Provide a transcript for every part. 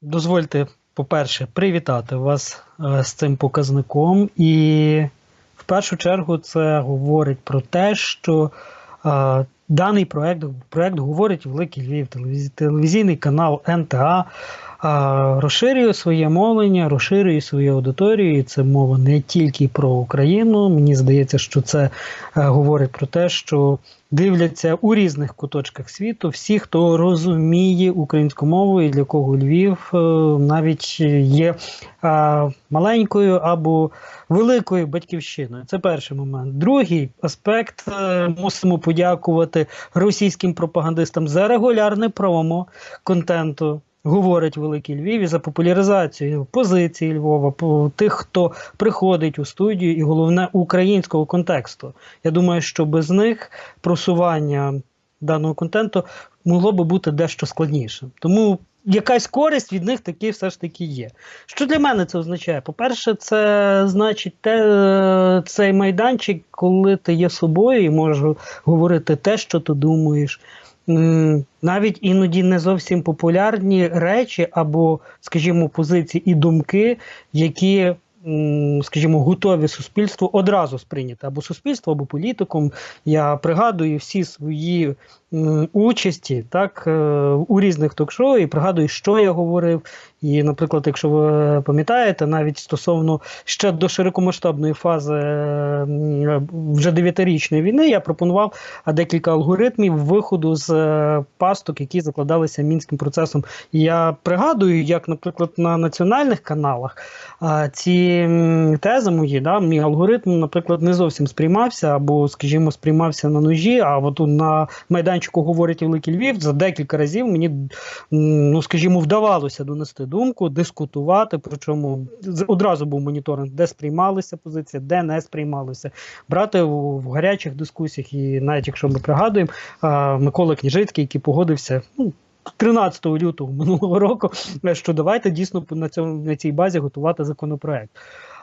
дозвольте, по-перше, привітати вас е, з цим показником. І в першу чергу це говорить про те, що е, даний проект, проект говорить Великий Львів, телевізійний канал НТА. Е, Розширює своє мовлення, розширює свою аудиторію. І це мова не тільки про Україну. Мені здається, що це е, говорить про те, що дивляться у різних куточках світу всі, хто розуміє українську мову, і для кого Львів е, навіть є е, маленькою або великою батьківщиною. Це перший момент. Другий аспект мусимо подякувати російським пропагандистам за регулярне промо контенту. Говорить Великий Львів і за популяризацію позиції Львова, по тих, хто приходить у студію, і головне українського контексту. Я думаю, що без них просування даного контенту могло би бути дещо складнішим. Тому якась користь від них таки все ж таки є. Що для мене це означає? По-перше, це значить те, е, цей майданчик, коли ти є собою і можеш говорити те, що ти думаєш. Навіть іноді не зовсім популярні речі або, скажімо, позиції і думки, які, скажімо, готові суспільству одразу сприйняти або суспільство, або політиком. Я пригадую всі свої участі так, е, у різних ток-шоу і пригадую, що я говорив. І, наприклад, якщо ви пам'ятаєте, навіть стосовно ще до широкомасштабної фази вже дев'ятирічної війни, я пропонував декілька алгоритмів виходу з е, пасток, які закладалися мінським процесом. Я пригадую, як, наприклад, на національних каналах ці тези мої, да, мій алгоритм, наприклад, не зовсім сприймався, або, скажімо, сприймався на ножі. А от на майданчику говорить Великий Львів за декілька разів мені, ну скажімо, вдавалося донести думку, дискутувати. Причому одразу був моніторинг, де сприймалися позиції, де не сприймалися. Брати в гарячих дискусіях, і навіть якщо ми пригадуємо, Микола Княжицький, який погодився. Ну, 13 лютого минулого року, е, що давайте дійсно на цьому на цій базі готувати законопроект.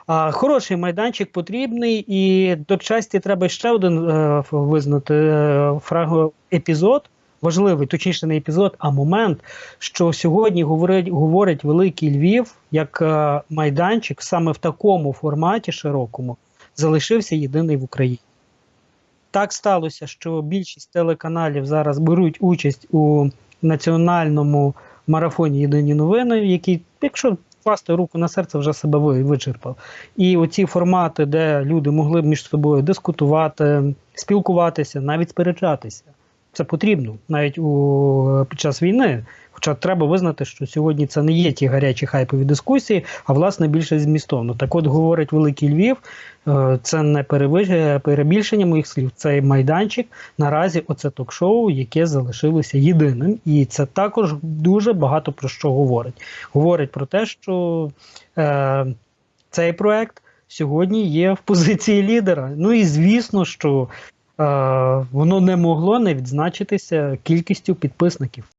А, хороший майданчик потрібний, і до часті треба ще один е, визнати е, фраго епізод. Важливий, точніше, не епізод, а момент, що сьогодні говорить, говорить Великий Львів як е, майданчик саме в такому форматі широкому залишився єдиний в Україні. Так сталося, що більшість телеканалів зараз беруть участь у національному марафоні Єдині новини, який, якщо класти руку на серце, вже себе вичерпав. І оці формати, де люди могли б між собою дискутувати, спілкуватися, навіть сперечатися. Це потрібно навіть у під час війни. Хоча треба визнати, що сьогодні це не є ті гарячі хайпові дискусії, а власне більше змістовно. Так от говорить Великий Львів, е, це не перебільшення моїх слів, це майданчик. Наразі оце ток-шоу, яке залишилося єдиним, і це також дуже багато про що говорить. Говорить про те, що е, цей проект сьогодні є в позиції лідера. Ну і звісно, що воно не могло не відзначитися кількістю підписників.